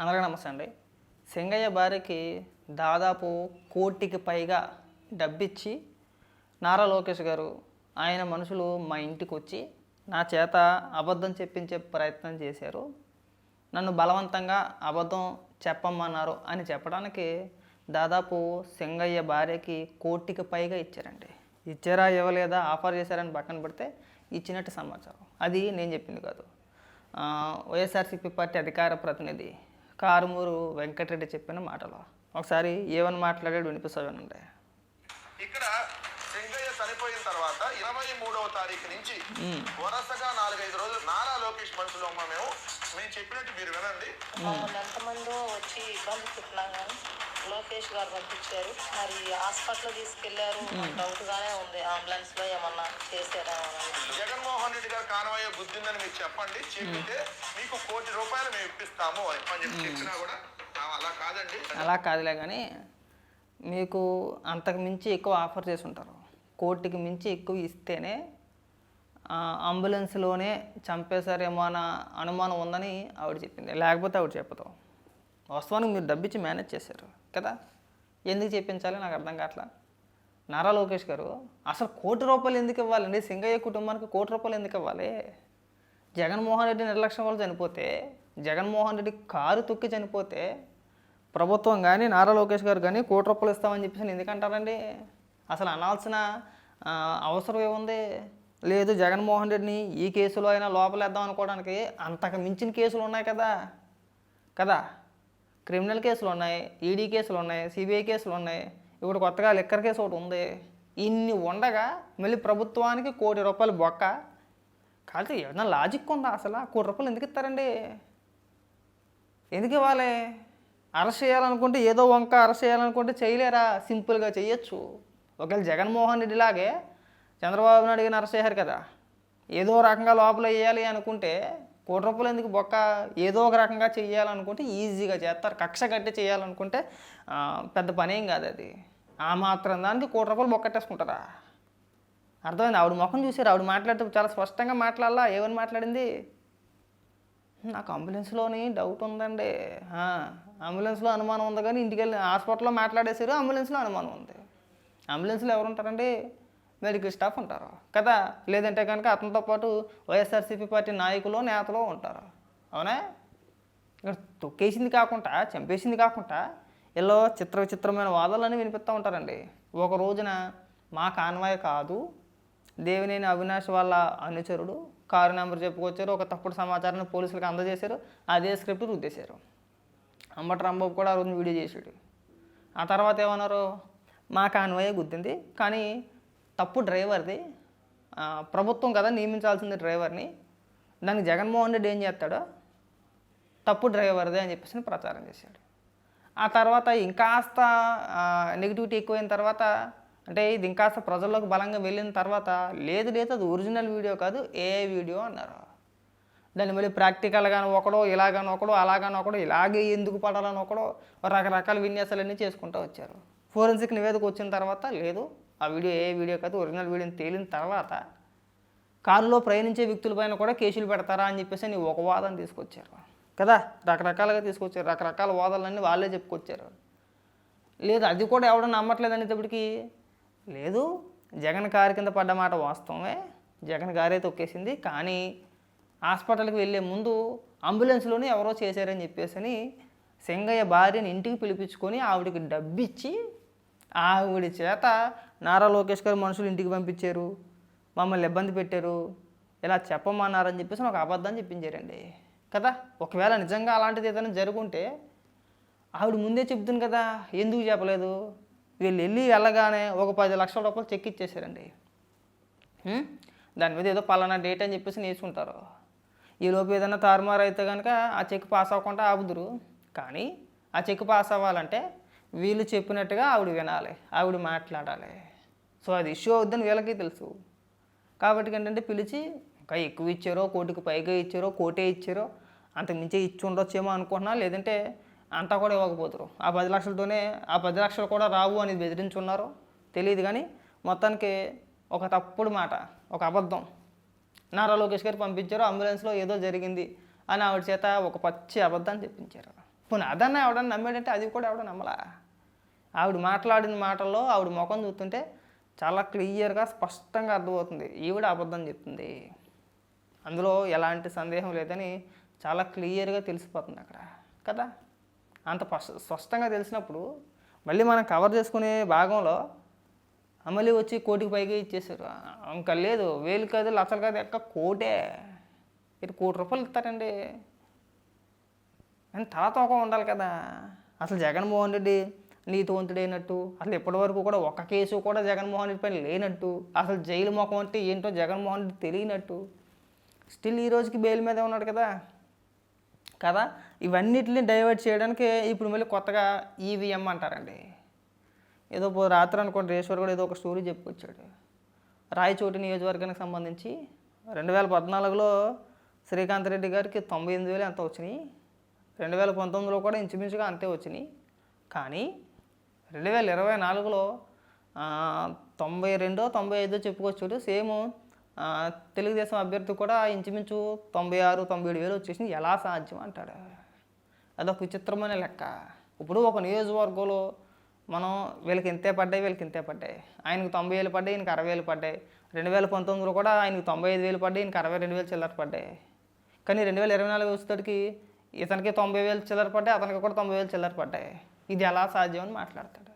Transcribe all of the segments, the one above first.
అందరికీ నమస్తే అండి. సింగయ్య భార్యకి దాదాపు కోటికి పైగా డబ్బిచ్చి నారా లోకేష్ గారు ఆయన మనుషులు మా ఇంటికి వచ్చి నా చేత అబద్ధం చెప్పించే ప్రయత్నం చేశారు. నన్ను బలవంతంగా అబద్ధం చెప్పమన్నారు అని చెప్పడానికి దాదాపు సింగయ్య భార్యకి కోటికి పైగా ఇచ్చారండి. ఇచ్చారా ఇవ్వలేదా ఆఫర్ చేశారని పక్కన పెడితే ఇచ్చినట్టు సమాచారం. అది నేను చెప్పింది కాదు. వైఎస్ఆర్సీపీ పార్టీ అధికార ప్రతినిధి కారుమూరు వెంకటరెడ్డి చెప్పిన మాటలు. ఒకసారి ఏమని మాట్లాడాడు వినిపిస్తానండి ఇక్కడ సింగయ్య చనిపోయిన తర్వాత ఇరవై మూడవ తారీఖు నుంచి వరుసగా నాలుగైదు రోజులు నారా లోకేష్ మనుషులు అమ్మ మేము మేము చెప్పినట్టు మీరు వినండి. మమ్మల్ని ఎంతమందో వచ్చి ఇబ్బంది పెట్టినా కానీ లోకేష్ గారు పంపించారు. మరి హాస్పిటల్ తీసుకెళ్ళారు. డౌట్ గానే ఉంది. అంబులెన్స్లో ఏమన్నా చేశారేమో అని. జగన్మోహన్ రెడ్డి గారు కానవయ్య గుద్దిందని మీకు చెప్పండి. చెప్పితే మీకు కోటి రూపాయలు మేము ఇప్పిస్తాము అని చెప్పి చెప్పినా కూడా "ఆ, అలా కాదండి. అలా కాదులే కానీ మీకు అంతకు మించి ఎక్కువ ఆఫర్ చేసి ఉంటారు. కోటికి మించి ఎక్కువ ఇస్తేనే ఆ, అంబులెన్స్లోనే చంపేశారేమో అన్న అనుమానం ఉందని ఆవిడ చెప్పింది. లేకపోతే ఆవిడ చెప్పదు. వాస్తవానికి మీరు డబ్బిచ్చి మేనేజ్ చేశారు కదా? ఎందుకు చెప్పించాలి? నాకు అర్థం కావట్లా. నారా లోకేష్ గారు అసలు కోటి రూపాయలు ఎందుకు ఇవ్వాలండి సింగయ్య కుటుంబానికి కోటి రూపాయలు ఎందుకు ఇవ్వాలి? జగన్మోహన్ రెడ్డి నిర్లక్ష్యం వల్ల చనిపోతే జగన్మోహన్ రెడ్డి కారు తొక్కి చనిపోతే ప్రభుత్వం కానీ నారా లోకేష్ గారు కానీ కోటి రూపాయలు ఇస్తామని చెప్పేసి ఎందుకంటారండి? అసలు అనాల్సిన అవసరం ఏముంది? లేదు జగన్మోహన్ రెడ్డిని ఈ కేసులో అయినా లోపలేద్దాం అనుకోవడానికి అంతకు మించిన కేసులు ఉన్నాయి కదా? కదా? క్రిమినల్ కేసులు ఉన్నాయి ఈడీ కేసులు ఉన్నాయి సిబిఐ కేసులు ఉన్నాయి ఇప్పుడు కొత్తగా లిక్కర్ కేసు ఒకటి ఉంది. ఇన్ని ఉండగా మళ్ళీ ప్రభుత్వానికి కోటి రూపాయలు బొక్క. కాకపోతే ఏదైనా లాజిక్ ఉందా అసలు? కోటి రూపాయలు ఎందుకు ఇస్తారండి? ఎందుకు ఇవ్వాలి? అరెస్ట్ చేయాలనుకుంటే ఏదో వంక అరెస్ట్ చేయాలనుకుంటే చేయలేరా? సింపుల్గా చేయొచ్చు. ఒకవేళ జగన్మోహన్ రెడ్డి లాగే చంద్రబాబు నాయుడు గారిని అరెస్ట్ చేశారు కదా. ఏదో రకంగా లోపల వేయాలి అనుకుంటే కోటి రూపాయలు ఎందుకు బొక్క? ఏదో ఒక రకంగా చేయాలనుకుంటే ఈజీగా చేస్తారు. కక్ష కట్టి చేయాలనుకుంటే పెద్ద పనేం కాదు అది. ఆ మాత్రం దానికి కోటి రూపాయలు బొక్కట్టేసుకుంటారా? అర్థమైంది? ఆవిడ ముఖం చూసారు ఆవిడ మాట్లాడితే చాలా స్పష్టంగా మాట్లాడాలా? ఏమని మాట్లాడింది? నాకు అంబులెన్స్లోని డౌట్ ఉందండి. అంబులెన్స్లో అనుమానం ఉంది కానీ ఇంటికి వెళ్ళి హాస్పిటల్లో మాట్లాడేసారు అంబులెన్స్లో అనుమానం ఉంది. అంబులెన్స్లో ఎవరు ఉంటారండి మెడికల్ స్టాఫ్ ఉంటారు. కదా? లేదంటే కనుక అతనితో పాటు వైఎస్ఆర్సీపీ పార్టీ నాయకులు నేతలు ఉంటారు. అవునా? ఇక్కడ తొక్కేసింది కాకుండా చంపేసింది కాకుండా ఇలా చిత్ర విచిత్రమైన వాదాలని వినిపిస్తూ ఉంటారండి. ఒక రోజున మా కాన్వాయ్ కాదు దేవినేని అవినాష్ వాళ్ళ అనుచరుడు కారు నెంబర్ చెప్పుకొచ్చారు ఒక తప్పుడు సమాచారాన్ని పోలీసులకు అందజేశారు అదే స్క్రిప్ట్ రుద్దేశారు. అంబటి రాంబాబు కూడా ఆ రోజు వీడియో చేసాడు ఆ తర్వాత ఏమన్నారు? మా కాన్వాయే గుద్దింది. కానీ తప్పు డ్రైవర్ది. ప్రభుత్వం కదా నియమించాల్సింది డ్రైవర్ని. దానికి జగన్మోహన్ రెడ్డి ఏం చేస్తాడో? తప్పు డ్రైవర్దే అని చెప్పేసి ప్రచారం చేశాడు. ఆ తర్వాత ఇంకాస్త నెగిటివిటీ ఎక్కువైన తర్వాత అంటే ఇది ఇంకాస్త ప్రజల్లోకి బలంగా వెళ్ళిన తర్వాత లేదు లేదు అది ఒరిజినల్ వీడియో కాదు ఏ వీడియో అన్నారు. దాన్ని మళ్ళీ ప్రాక్టికల్గాను ఒకడో ఇలాగాను ఒకడో అలాగాను ఒకడో ఇలాగే ఎందుకు పడాలని ఒకడో రకరకాల విన్యాసాలన్నీ చేసుకుంటూ వచ్చారు. ఫోరెన్సిక్ నివేదిక వచ్చిన తర్వాత లేదు ఆ వీడియో ఏ వీడియో కాదు ఒరిజినల్ వీడియోని తేలిన తర్వాత కారులో ప్రయాణించే వ్యక్తులపైన కూడా కేసులు పెడతారా అని చెప్పేసి నీ ఒక వాదన తీసుకొచ్చారు. కదా? రకరకాలుగా తీసుకొచ్చారు. రకరకాల వాదనలన్నీ వాళ్ళే చెప్పుకొచ్చారు. లేదు అది కూడా ఎవడో నమ్మట్లేదు అనేటప్పటికి లేదు జగన్ కారు కింద పడ్డ మాట వాస్తవమే. జగన్ గారే తొక్కేసింది. కానీ హాస్పిటల్కి వెళ్ళే ముందు అంబులెన్స్లోనే ఎవరో చేశారని చెప్పేసి సింగయ్య భార్యని ఇంటికి పిలిపించుకొని ఆవిడకి డబ్బిచ్చి ఆవిడ చేత నారా లోకేష్ గారు మనుషులు ఇంటికి పంపించారు మమ్మల్ని ఇబ్బంది పెట్టారు ఇలా చెప్పమన్నారని చెప్పేసి ఒక అబద్ధం చెప్పించారండి. కదా? ఒకవేళ నిజంగా అలాంటిది ఏదైనా జరుగుంటే ఆవిడ ముందే చెప్తుంది కదా ఎందుకు చెప్పలేదు? వీళ్ళు వెళ్ళి వెళ్ళగానే ఒక పది లక్షల రూపాయలు చెక్ ఇచ్చేసారండి దాని మీద ఏదో పలానా డేట్ అని చెప్పేసి నేర్చుకుంటారు. ఈలోపు ఏదైనా తారుమారు అయితే కనుక ఆ చెక్ పాస్ అవ్వకుండా ఆపుదురు. కానీ ఆ చెక్ పాస్ అవ్వాలంటే వీళ్ళు చెప్పినట్టుగా ఆవిడ వినాలి ఆవిడ మాట్లాడాలి. సో అది ఇష్యూ అవుద్దని వీళ్ళకి తెలుసు. కాబట్టి ఏంటంటే పిలిచి ఇంకా ఎక్కువ ఇచ్చారో కోటికి పైగా ఇచ్చారో కోటే ఇచ్చారో అంతకుమించి ఇచ్చి ఉండొచ్చేమో అనుకుంటున్నా లేదంటే అంతా కూడా ఇవ్వకపోతారు ఆ పది లక్షలతోనే ఆ పది లక్షలు కూడా రావు అని బెదిరించున్నారు. తెలియదు కానీ మొత్తానికి ఒక తప్పుడు మాట ఒక అబద్ధం. నారా లోకేష్ గారు పంపించారు అంబులెన్స్లో ఏదో జరిగింది అని ఆవిడ చేత ఒక పచ్చి అబద్ధాన్ని చెప్పించారు. పోనీ అదన్నా ఎవడన్నా నమ్మాడంటే అది కూడా ఎవడ నమ్మలా? ఆవిడ మాట్లాడిన మాటల్లో ఆవిడ ముఖం చూస్తుంటే చాలా క్లియర్గా స్పష్టంగా అర్థమవుతుంది. ఈవిడ అబద్ధం చెప్తుంది. అందులో ఎలాంటి సందేహం లేదని చాలా క్లియర్గా తెలిసిపోతుంది అక్కడ. కదా? అంత స్పష్ట- స్పష్టంగా తెలిసినప్పుడు మళ్ళీ మనం కవర్ చేసుకునే భాగంలో మళ్ళీ వచ్చి కోటికి పైగా ఇచ్చేసారు ఇంకా లేదు వేలు కాదు లక్షలు కాదు ఎక్క కోటే. మీరు కోటి రూపాయలు ఇస్తారండి. అని తర్వాత ఒక ఉండాలి కదా. అసలు జగన్మోహన్ రెడ్డి నీతివంతుడైనట్టు అసలు ఇప్పటివరకు కూడా ఒక కేసు కూడా జగన్మోహన్ రెడ్డి పైన లేనట్టు అసలు జైలు ముఖం అంటే ఏంటో జగన్మోహన్ రెడ్డి తెలియనట్టు. స్టిల్ ఈ రోజుకి బెయిల్ మీద ఉన్నాడు కదా. కదా? ఇవన్నిటిని డైవర్ట్ చేయడానికి ఇప్పుడు మళ్ళీ కొత్తగా ఈవీఎం అంటారండి. ఏదో రాత్రి అనుకోండి రేశ్వర్ కూడా ఏదో ఒక స్టోరీ చెప్పుకొచ్చాడు. రాయచోటి నియోజకవర్గానికి సంబంధించి రెండు వేల పద్నాలుగులో శ్రీకాంత్ రెడ్డి గారికి తొంభై ఎనిమిది వేలు ఎంత వచ్చినాయి? రెండు వేల పంతొమ్మిదిలో కూడా ఇంచుమించుగా అంతే వచ్చినాయి. కానీ రెండు వేల ఇరవై నాలుగులో తొంభై రెండో తొంభై ఐదో చెప్పుకోవచ్చు సేమ్ తెలుగుదేశం అభ్యర్థి కూడా ఇంచుమించు తొంభై ఆరు తొంభై ఏడు వేలు వచ్చేసింది. ఎలా సాధ్యం అంటాడు? అదొక విచిత్రమైన లెక్క. ఇప్పుడు ఒక నియోజకవర్గంలో మనం వీళ్ళకి ఇంతే పడ్డాయి వీళ్ళకి ఇంతే పడ్డాయి. ఆయనకు తొంభై వేలు పడ్డాయి ఈయనకి అరవై వేలు పడ్డాయి. రెండు వేల పంతొమ్మిదిలో కూడా ఆయనకు తొంభై ఐదు వేలు పడ్డాయి ఈయనకి అరవై రెండు వేలు చిల్లర పడ్డాయి. కానీ రెండు వేల ఇరవై నాలుగు వచ్చేటికి ఇతనికి తొంభై వేలు చిల్లర పడ్డాయి అతనికి కూడా తొంభై వేలు చిల్లర పడ్డాయి. ఇది ఎలా సాధ్యం అని మాట్లాడతాడు.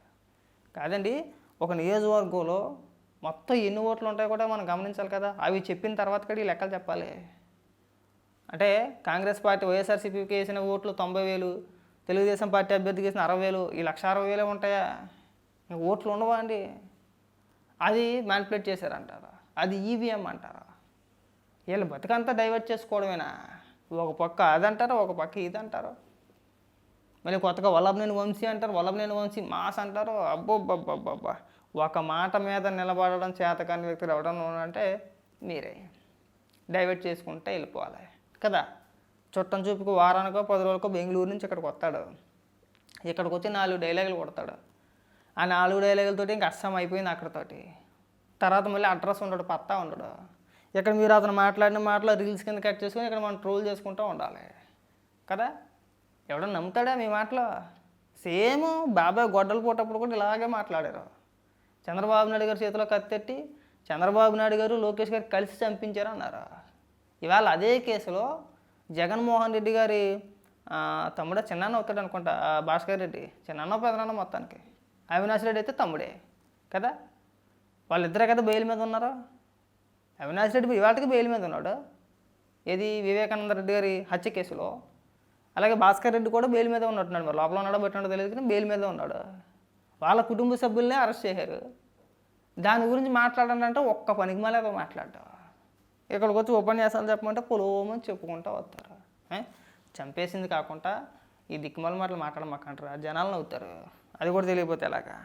కాదండి ఒక నియోజకవర్గంలో మొత్తం ఎన్ని ఓట్లు ఉంటాయో కూడా మనం గమనించాలి కదా. అవి చెప్పిన తర్వాత కూడా ఈ లెక్కలు చెప్పాలి. అంటే కాంగ్రెస్ పార్టీ వైఎస్ఆర్సీపీకి వేసిన ఓట్లు తొంభై వేలు తెలుగుదేశం పార్టీ అభ్యర్థికి వేసిన అరవై వేలు ఈ లక్ష అరవై వేలే ఉంటాయా? ఓట్లు ఉండవా అండి? అది మ్యాన్పులేట్ చేశారంటారా? అది ఈవీఎం అంటారా? వీళ్ళు బతుకంతా డైవర్ట్ చేసుకోవడమేనా? ఒక పక్క అదంటారు ఒక పక్క ఇది అంటారు మళ్ళీ కొత్తగా వల్లభనేని వంశీ అంటారు వల్లభనేని వంశీ మాస్ అంటారు. అబ్బో అబ్బబ్బబ్బబ్బా ఒక మాట మీద నిలబడడం చేతకాని వ్యక్తులు ఎవడన్నా ఉన్నారంటే మీరే. డైవర్ట్ చేసుకుంటే వెళ్ళిపోవాలి. కదా? చుట్టం చూపుకు వారానికో పది రోజులకో బెంగళూరు నుంచి ఇక్కడికి వస్తాడు. ఇక్కడికి వచ్చి నాలుగు డైలాగులు కొడతాడు. ఆ నాలుగు డైలాగులతోటి ఇంక అస్సం అయిపోయింది అక్కడతోటి. తర్వాత మళ్ళీ అడ్రస్ ఉండడు పత్తా ఉండడు. ఇక్కడ మీరు అతను మాట్లాడిన మాటలో రీల్స్ కింద కట్ చేసుకొని ఇక్కడ మనం ట్రోల్ చేసుకుంటూ ఉండాలి. కదా? ఎవడో నమ్ముతాడా మీ మాటలో? సేమ్ బాబాయ్ గొడ్డలు పోటప్పుడు కూడా ఇలాగే మాట్లాడారు. చంద్రబాబు నాయుడు గారి చేతిలో కత్తెట్టి చంద్రబాబు నాయుడు గారు లోకేష్ గారు కలిసి చంపించారు అన్నారు. ఇవాళ అదే కేసులో జగన్మోహన్ రెడ్డి గారి తమ్ముడే చిన్నాన్న అవుతాడు అనుకుంటా ఆ, భాస్కర్ రెడ్డి. చిన్నాన్న పెదనాన్న మొత్తానికి. అవినాష్ రెడ్డి అయితే తమ్ముడే కదా? వాళ్ళిద్దరే కదా బెయిల్ మీద ఉన్నారు? అవినాష్ రెడ్డి ఇవాళకి బెయిల్ మీద ఉన్నాడు. ఏది వివేకానంద రెడ్డి గారి హత్య కేసులో? అలాగే భాస్కర్ రెడ్డి కూడా బెయిల్ మీద ఉన్నట్టున్నాడు మరి. లోపల ఉన్నాడో పెట్టినాడో తెలియదు కానీ బెయిల్ మీద ఉన్నాడు. వాళ్ళ కుటుంబ సభ్యులనే అరెస్ట్ చేశారు. దాని గురించి మాట్లాడండి అంటే ఒక్క పనికి మళ్ళీ ఏదో మాట్లాడటం ఇక్కడికి వచ్చి ఉపన్యాసాలు చెప్పమంటే పొలోమని చెప్పుకుంటూ వస్తారు. చంపేసింది కాకుండా ఈ దిక్కుమాల మాటలు మాట్లాడమాకంటారు జనాలు నవ్వుతారు. అది కూడా తెలియకపోతే ఎలాగా?